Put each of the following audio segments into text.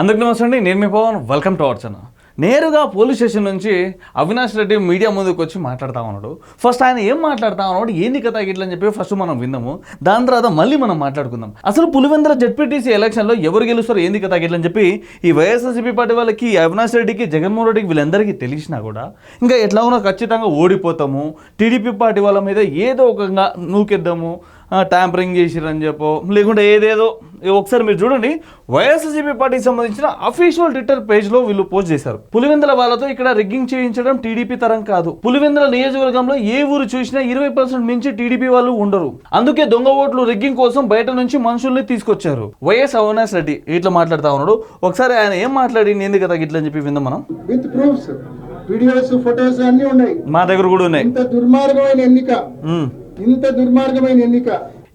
అందరికీ నమస్తే అండి. నేను మీ Pavan. Welcome to our channel నేరుగా పోలీస్ స్టేషన్ నుంచి అవినాష్ రెడ్డి మీడియా ముందుకు వచ్చి మాట్లాడుతూ ఉన్నాడు. ఫస్ట్ ఆయన ఏం మాట్లాడుతా ఉన్నాడు? ఏంది కథ గిట్ల అని చెప్పి ఫస్ట్ మనం విందాము. దాని తర్వాత మళ్ళీ మనం మాట్లాడుకుందాం. అసలు పులివెందుల జడ్పీటీసీ ఎలక్షన్లో ఎవరు గెలుస్తారు ఏంది కథ గిట్ల అని చెప్పి ఈ వైఎస్ఆర్సీపీ పార్టీ వాళ్ళకి అవినాష్ రెడ్డికి జగన్మోహన్ రెడ్డికి వీళ్ళందరికీ తెలిసినా కూడా ఇంకా ఎట్లా ఉన్నా ఖచ్చితంగా ఓడిపోతాము. టీడీపీ పార్టీ వాళ్ళ మీద ఏదో ఒక నూకెద్దాము. ట్యాంపరింగ్ చేసిరని చెప్పో. లేకుంటే ఏదేదో ఒకసారి మీరు చూడండి వైఎస్ఆర్సీపీ పార్టీకి సంబంధించిన అఫీషియల్ ట్విట్టర్ పేజ్లో వీళ్ళు పోస్ట్ చేశారు. పులివెందుల వాళ్ళతో ఇక్కడ రిగ్గింగ్ చేయించడం టీడీపీ తరం కాదు. పులివెందుల నియోజకవర్గంలో ఏ ఊరు చూసినా ఇరవై పర్సెంట్ మించి టీడీపీ వాళ్ళు ఉండరు. అందుకే దొంగ ఓట్లు రిగ్గింగ్ కోసం బయట నుంచి మనుషుల్ని తీసుకొచ్చారు. వైఎస్ అవినాష్ రెడ్డి ఇట్లా మాట్లాడుతా ఉన్నాడు. ఒకసారి ఆయన ఏం మాట్లాడి ఎందుకు కదా ఇట్లా అని చెప్పి విందాం మనం. విత్ ప్రూఫ్స్ వీడియోస్ ఫొటోస్ అన్ని ఉన్నాయి. మా దగ్గర కూడా ఉన్నాయి. ఇంత దుర్మార్గమైన ఎన్నిక. ఇంత దుర్మార్గమైన ఎన్నిక.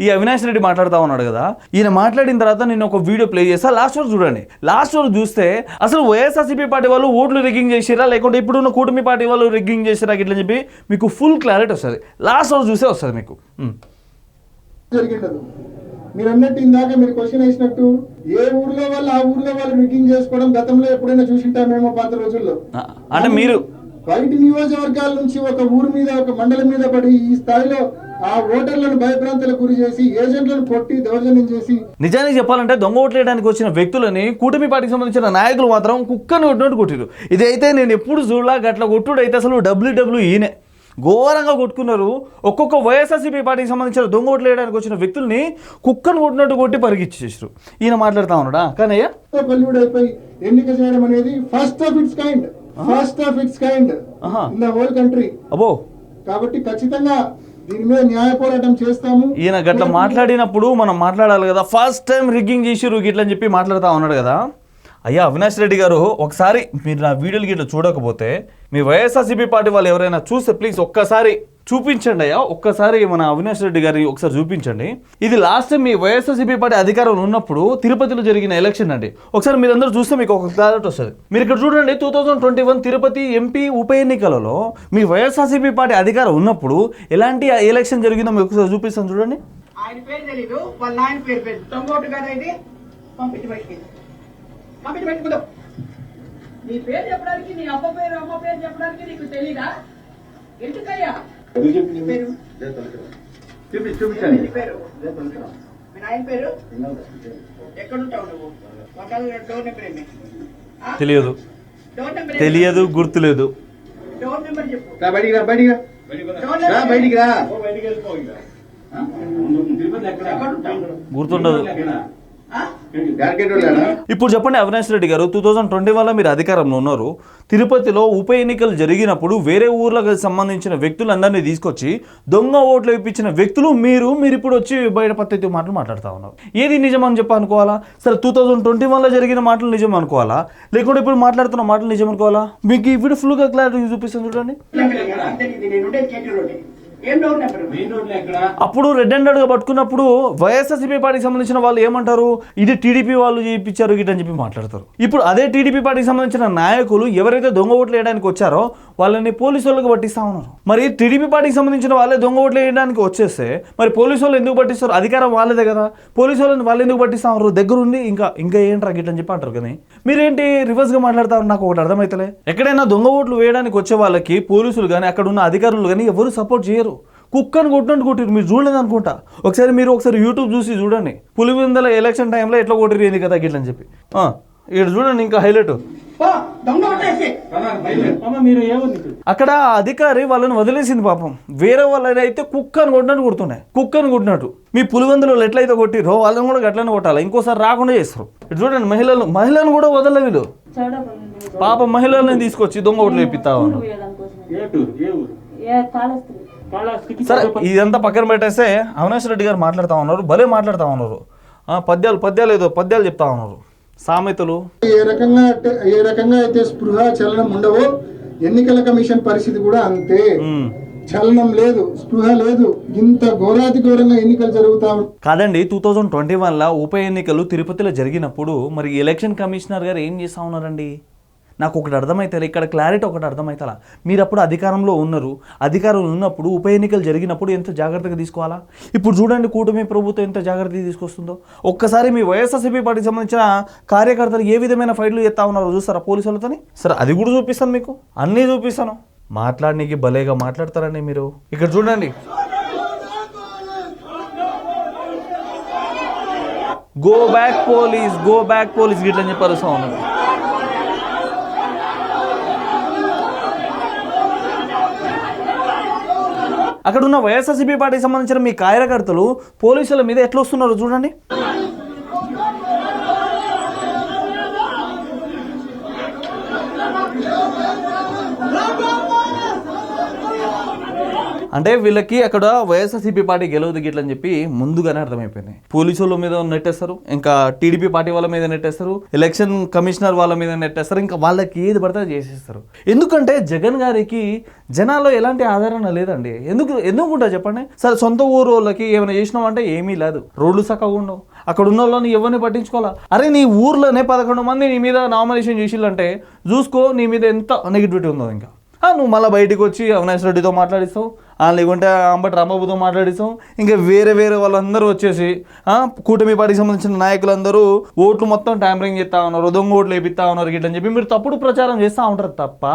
ఈ అవినాష్ రెడ్డి మాట్లాడుతూ ఉన్నాడు కదా. ఈయన మాట్లాడిన తర్వాత నేను ఒక వీడియో ప్లే చేస్తా. లాస్ట్ వరకు చూడండి. లాస్ట్ వరకు చూస్తే అసలు వైఎస్ఆర్సీపీ పార్టీ వాళ్ళు ఓట్లు రిగ్గింగ్ చేసిరా లేకుంటే ఇప్పుడున్న కూటమి పార్టీ వాళ్ళు రిగ్గింగ్ చేసిరా ఇట్లా చెప్పి మీకు ఫుల్ క్లారిటీ వస్తుంది. లాస్ట్ వరకు చూసే వస్తుంది మీకు. జరిగిండదు. మీరు అన్నట్టు ఇందాక మీరు క్వశ్చన్ వేసినట్టు ఏ ఊర్లో వాళ్ళు ఆ ఊర్లో వాళ్ళు రిగ్గింగ్ చేసుకోవడం గతంలో ఎప్పుడైనా చూసింటామేమో పాత రోజుల్లో. అంటే మీరు బయట నియోజకవర్గాల నుంచి ఒక ఊరు మీద ఒక మండలం మీద పడి ఈ స్థాయిలో ఆ ఓటర్లను భయభ్రాంతులకు గురి చేసి ఏజెంట్లను కొట్టి దౌర్జన్యం చేసి. నిజానికి చెప్పాలంటే దొంగ ఓట్లు వేయడానికి వచ్చిన వ్యక్తులని కూటమి పార్టీకి సంబంధించిన నాయకులు మాత్రం కుక్కను కొట్టినట్టు కొట్టిరు ఇది అయితే నేను ఎప్పుడు చూడలా గట్ల కొట్టుడు అయితే అసలు డబ్ల్యూడబ్ల్యూ ఈయనే ఘోరంగా కొట్టుకున్నారు. ఒక్కొక్క వైఎస్ఆర్సీపీ పార్టీకి సంబంధించిన దొంగ ఓట్లు వేయడానికి వచ్చిన వ్యక్తుల్ని కుక్కను కొట్టినట్టు కొట్టి పరిగిచ్చేసారు ఈయన మాట్లాడుతా ఉన్నాడా? కానీ ఎన్నిక చేయడం అనేది first of its kind first of its kind. In the whole country అబ్బో. కాబట్టి ఖచ్చితంగా దీని మీద న్యాయ పోరాటం చేస్తాము. ఈయన గట్ల మాట్లాడినప్పుడు మనం మాట్లాడాలి కదా. ఫస్ట్ టైం రిగ్గింగ్ చేసిరు గిట్ల అని చెప్పి మాట్లాడుతూ ఉన్నాడు కదా. అయ్యా అవినాష్ రెడ్డి గారు ఒకసారి మీరు నా వీడియోలు గిట్ల చూడకపోతే మీ వైఎస్ఆర్సీపీ పార్టీ వాళ్ళు ఎవరైనా చూస్తే ప్లీజ్ ఒక్కసారి చూపించండి అయ్యా. ఒక్కసారి మన అవినాష్ రెడ్డి గారి ఒకసారి చూపించండి. ఇది లాస్ట్ టైం మీ వైఎస్ఆర్సీపీ పార్టీ అధికారంలో ఉన్నప్పుడు తిరుపతిలో జరిగిన ఎలక్షన్ అండి. ఒకసారి మీరందరూ చూస్తే మీకు ఒక క్లారిటీ వస్తుంది. మీరు ఇక్కడ చూడండి two thousand twenty one Tirupati MP ఉప ఎన్నికలలో మీ వైఎస్ఆర్సీపీ పార్టీ అధికారం ఉన్నప్పుడు ఎలాంటి ఎలక్షన్ జరిగిందో మీకు ఒకసారి చూపిస్తాను చూడండి. ఆయన పేరు తెలీదు. వాళ్ళ నాయన పేరు పేరు. తొంగోటు కదా ఇది? పంపించి బయటికి పంపించి పెట్టుకుందాం నీ పేరు చెప్పడానికి నీ అమ్మ పేరు అమ్మ పేరు చెప్పడానికి నీకు తెలీదా? ఎందుకయ్యా? పేరు నీ పేరు? మీ నాయన పేరు? ఎక్కడుంటావు నువ్వు? ఒకళ్ళ డోర్ నెంబర్ ఏమి? తెలియదు? తెలియదు గుర్తులేదు డోర్ నెంబర్ చెప్పు. రా బయటికి రా బయటికి రా. బయటికి రా గుర్తుండదు? ఇప్పుడు చెప్పండి అవినాష్ రెడ్డి గారు టూ థౌజండ్ ట్వంటీ వల్ల మీరు అధికారంలో ఉన్నారు. తిరుపతిలో ఉప ఎన్నికలు జరిగినప్పుడు వేరే ఊర్లకు సంబంధించిన వ్యక్తులందరినీ తీసుకొచ్చి దొంగ ఓట్లు వేయించిన వ్యక్తులు మీరు మీరు ఇప్పుడు వచ్చి బయట పద్ధతి మాటలు మాట్లాడుతూ ఉన్నారు. ఏది నిజం అని చెప్పి అనుకోవాలా సరే టూ థౌజండ్ ట్వంటీ వన్లో జరిగిన మాటలు నిజం అనుకోవాలా? లేకుంటే ఇప్పుడు మాట్లాడుతున్న మాటలు నిజం అనుకోవాలా? మీకు వీడియో ఫుల్గా క్లారిటీ చూపిస్తాను చూడండి. అప్పుడు? రెడ్ హ్యాండెడ్గా పట్టుకున్నప్పుడు వైఎస్ఆర్సీపీ పార్టీకి సంబంధించిన వాళ్ళు ఏమంటారు? ఇది టీడీపీ వాళ్ళు చేయించారు గిట్ అని చెప్పి మాట్లాడతారు. ఇప్పుడు అదే టీడీపీ పార్టీకి సంబంధించిన నాయకులు ఎవరైతే దొంగ ఓట్లు వేయడానికి వచ్చారో వాళ్ళని పోలీసు వాళ్ళకి పట్టిస్తా ఉన్నారు. మరి టీడీపీ పార్టీకి సంబంధించిన వాళ్ళే దొంగ ఓట్లు వేయడానికి వచ్చేస్తే మరి పోలీసు వాళ్ళు ఎందుకు పట్టిస్తారు? అధికారం వాళ్ళదే కదా. పోలీసు వాళ్ళని వాళ్ళు ఎందుకు పట్టిస్తా ఉన్నారు? దగ్గరుండి ఇంకా ఇంకా ఏంట్రా గిట్ అని చెప్పి అంటారు కానీ. మీరేంటి రివర్స్గా మాట్లాడతారు? నాకు ఒకటి అర్థమైతలే. ఎక్కడైనా దొంగ ఓట్లు వేయడానికి వచ్చే వాళ్ళకి పోలీసులు కానీ అక్కడ ఉన్న అధికారులు కానీ ఎవరు సపోర్ట్ చేయరు. కుక్కను కొట్టినట్టు కొట్టిరు మీరు చూడలేదు అనుకుంటా. ఒకసారి మీరు ఒకసారి యూట్యూబ్ చూసి చూడండి. పులివెందుల ఎలక్షన్ టైంలో ఎట్లా కొట్టిరు ఏంది కదా గిట్లని చెప్పి. ఆ, ఇక్కడ చూడండి ఇంకా హైలైట్ అక్కడ అధికారి వాళ్ళని వదిలేసింది పాపం. వేరే వాళ్ళని అయితే కుక్కను కొట్టినట్టు కొడుతున్నాయి. కుక్కను కొట్టినట్టు. మీ పులివెందులు ఎట్లయితే కొట్టిరో వాళ్ళని కూడా గట్లనే కొట్టాలి. ఇంకోసారి రాకుండా చేస్తారు. ఇటు చూడండి మహిళలు మహిళలను కూడా వదల వీళ్ళు. పాప మహిళలను తీసుకొచ్చి దొంగ ఓట్లు వేపిస్తా ఉన్నారు. సరే ఇదంతా పక్కన పెట్టేస్తే అవినాష్ రెడ్డి గారు మాట్లాడుతూ ఉన్నారు భలే మాట్లాడుతూ ఉన్నారు. ఆ, పద్యాలు పద్యాలు ఏదో పద్యాలు చెప్తా ఉన్నారు. సామెతలు. ఏ రకంగా ఏ రకంగా అయితే స్పృహ చలనం ఉండవో ఎన్నికల కమిషన్ పరిస్థితి కూడా అంతే. చలనం లేదు స్పృహ లేదు ఇంత ఘోరాతి ఘోరంగా ఎన్నికలు జరుగుతా కాదండి టూ థౌజండ్ ట్వంటీ వన్లో ఉప ఎన్నికలు తిరుపతిలో జరిగినప్పుడు మరి ఎలక్షన్ కమిషనర్ గారు ఏం చేస్తా ఉన్నారండి? నాకు ఒకటి అర్థమవుతుంది ఇక్కడ క్లారిటీ ఒకటి అర్థమవుతుందా మీరు అప్పుడు అధికారంలో ఉన్నారు. అధికారంలో ఉన్నప్పుడు ఉప ఎన్నికలు జరిగినప్పుడు ఎంత జాగ్రత్తగా తీసుకోవాలా? ఇప్పుడు చూడండి కూటమి ప్రభుత్వం ఎంత జాగ్రత్తగా తీసుకొస్తుందో. ఒక్కసారి మీ వైఎస్ఆర్సీపీ పార్టీకి సంబంధించిన కార్యకర్తలు ఏ విధమైన ఫైట్లు ఎత్తా ఉన్నారో చూస్తారా పోలీసులతోని? సరే అది కూడా చూపిస్తాను మీకు. అన్నీ చూపిస్తాను. మాట్లాడనీకి భలేగా మాట్లాడతారండి మీరు. ఇక్కడ చూడండి. Go back police go back police గిట్లని చెప్పారు అరుస్తా అక్కడ ఉన్న వైఎస్ఆర్సీపీ పార్టీకి సంబంధించిన మీ కార్యకర్తలు పోలీసుల మీద ఎట్లా వస్తున్నారో చూడండి. అంటే వీళ్ళకి అక్కడ వైఎస్ఆర్సీపీ పార్టీ గెలవదు గిట్లని చెప్పి ముందుగానే అర్థమైపోయింది పోలీసుల మీద నెట్టేస్తారు ఇంకా టీడీపీ పార్టీ వాళ్ళ మీద నెట్టేస్తారు ఎలక్షన్ కమిషనర్ వాళ్ళ మీద నెట్టేస్తారు ఇంకా వాళ్ళకి ఏది పడితే చేసేస్తారు. ఎందుకంటే జగన్ గారికి జనాల్లో ఎలాంటి ఆదరణ లేదండి. ఎందుకు ఎందుకుంటా చెప్పండి? సరే సొంత ఊరు వాళ్ళకి ఏమైనా చేసినామంటే ఏమీ లేదు. రోడ్లు చక్కగా ఉండవు. అక్కడ ఉన్న వాళ్ళని ఎవరిని పట్టించుకోవాలా? అరే నీ ఊర్లోనే పదకొండు మంది నీ మీద నామినేషన్ చేసిల్లంటే చూసుకో నీ మీద ఎంత నెగిటివిటీ ఉందో ఇంకా. నువ్వు మళ్ళీ బయటకు వచ్చి అవినాష్ రెడ్డితో మాట్లాడిస్తావు లేకుంటే అంబటి రాంబాబుతో మాట్లాడిస్తాం ఇంకా వేరే వేరే వాళ్ళందరూ వచ్చేసి కూటమి పార్టీకి సంబంధించిన నాయకులందరూ ఓట్లు మొత్తం ట్యాంపరింగ్ చేస్తా ఉన్నారు దొంగ ఓట్లు వేపిస్తా ఉన్నారు గిట్లని చెప్పి మీరు తప్పుడు ప్రచారం చేస్తూ ఉంటారు తప్ప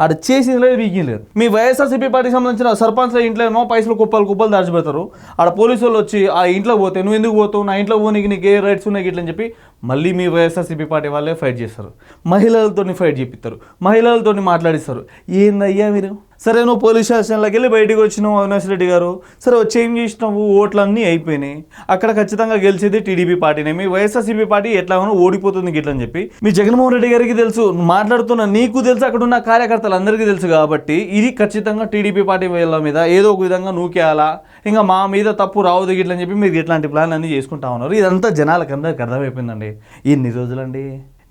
ఆడ చేసింది లేదు లేదు. మీ వైఎస్ఆర్సీపీ పార్టీకి సంబంధించిన సర్పంచ్ల ఇంట్లో ఏమో పైసలు కుప్పలు కుప్పలు దాచిపెడతారు. ఆడ పోలీసు వాళ్ళు వచ్చి ఆ ఇంట్లో పోతే నువ్వు ఎందుకు పోతావు? నా ఇంట్లో పోనీకి నీకు ఏ రైట్స్ ఉన్నాయి ఇట్లని చెప్పి మళ్ళీ మీ వైఎస్ఆర్సీపీ పార్టీ వాళ్ళే ఫైట్ చేస్తారు. మహిళలతోని ఫైట్ చేపిస్తారు. మహిళలతోని మాట్లాడిస్తారు. ఏందయ్యా మీరు? సరే నువ్వు పోలీస్ స్టేషన్లోకి వెళ్ళి బయటకు వచ్చినావు అవినాష్ రెడ్డి గారు. సరే వచ్చి ఏం చేసినావు? ఓట్లన్నీ అయిపోయినాయి. అక్కడ ఖచ్చితంగా గెలిచేది టీడీపీ పార్టీనే. మీ వైఎస్ఆర్సీపీ పార్టీ ఎట్లాగో ఓడిపోతుంది గిట్లని చెప్పి. మీ జగన్మోహన్ రెడ్డి గారికి తెలుసు మాట్లాడుతున్న నీకు తెలుసు అక్కడ ఉన్న కార్యకర్తలు అందరికీ తెలుసు కాబట్టి ఇది ఖచ్చితంగా టీడీపీ పార్టీ వాళ్ళ మీద ఏదో ఒక విధంగా నూకేయాలా? ఇంకా మా మీద తప్పు రావద్దు గిట్లని చెప్పి మీరు ఇట్లాంటి ప్లాన్ అన్ని చేసుకుంటా ఉన్నారు? ఇదంతా జనాలకు అందరికి అర్థమైపోయిందండి. ఎన్ని రోజులండి.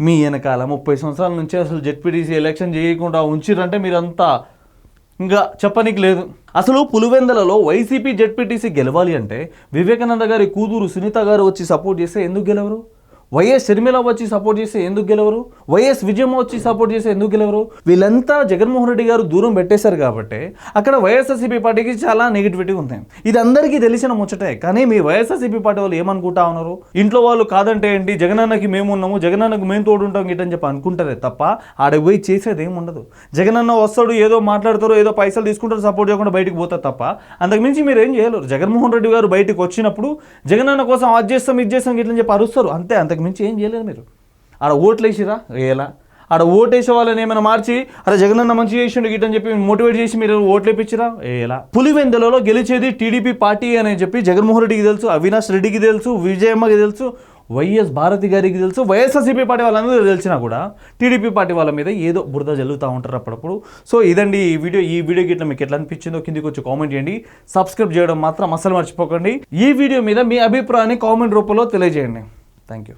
మీ వెనకాల ముప్పై సంవత్సరాల నుంచి అసలు జెడ్పీటీసీ ఎలక్షన్ చేయకుండా ఉంచిరంటే మీరంతా ఇంకా చెప్పనికి లేదు. అసలు పులివెందలలో వైసీపీ జెడ్పీటీసీ గెలవాలి అంటే వివేకానంద గారి కూతురు సునీత గారు వచ్చి సపోర్ట్ చేస్తే ఎందుకు గెలవరు? వైఎస్ షర్మిల వచ్చి సపోర్ట్ చేస్తే ఎందుకు గెలవరు? వైఎస్ విజయమ్మ వచ్చి సపోర్ట్ చేస్తే ఎందుకు గెలవరు? వీళ్ళంతా జగన్మోహన్ రెడ్డి గారు దూరం పెట్టేశారు కాబట్టి అక్కడ వైఎస్ఆర్సీపీ పార్టీకి చాలా నెగిటివిటీ ఉంది. ఇది అందరికీ తెలిసిన ముచ్చటే కానీ మీ వైఎస్ఆర్సీపీ పార్టీ వాళ్ళు ఏమనుకుంటా ఉన్నారు? ఇంట్లో వాళ్ళు కాదంటే ఏంటి? జగనన్నకి మేము ఉన్నాము జగనన్నకి మేము తోడుంటాం గిట్టని చెప్పి అనుకుంటారే తప్ప ఆడకి పోయి చేసేది ఏమి ఉండదు జగనన్న వస్తాడు ఏదో మాట్లాడతారు ఏదో పైసలు తీసుకుంటారు సపోర్ట్ చేయకుండా బయటకు పోతారు తప్ప అంతకుమించి మీరు ఏం చేయలేరు. జగన్మోహన్ రెడ్డి గారు బయటకు వచ్చినప్పుడు జగనన్న కోసం అది చేస్తాం ఇది చేస్తాం గిట్లని చెప్పి అరుస్తారు. అంతే అంతకుమించి ఏం చేయలేరు మీరు. ఆడ ఓట్లు వేసిరా వేయలా ఆడ ఓటేసే వాళ్ళని ఏమైనా మార్చి అరే జగనన్న మంచి చేసిండు గిట్టని చెప్పి మోటివేట్ చేసి మీరు ఓట్లు ఇప్పించరా ఎలా పులివెందులలో గెలిచేది టీడీపీ పార్టీ అని చెప్పి జగన్మోహన్ రెడ్డికి తెలుసు అవినాష్ రెడ్డికి తెలుసు విజయమ్మకి తెలుసు వైఎస్ భారతి గారికి తెలుసు వైఎస్ఆర్సీపీ పార్టీ వాళ్ళందరూ తెలిసినా కూడా టీడీపీ పార్టీ వాళ్ళ మీద ఏదో బురద జల్లుతూ ఉంటారు అప్పుడప్పుడు. సో ఇదండి ఈ వీడియో ఈ వీడియో గిట్ల మీకు ఎట్లా అనిపించిందో కిందికి వచ్చి కామెంట్ చేయండి. సబ్స్క్రైబ్ చేయడం మాత్రం అస్సలు మర్చిపోకండి. ఈ వీడియో మీద మీ అభిప్రాయాన్ని కామెంట్ రూపంలో తెలియజేయండి. Thank you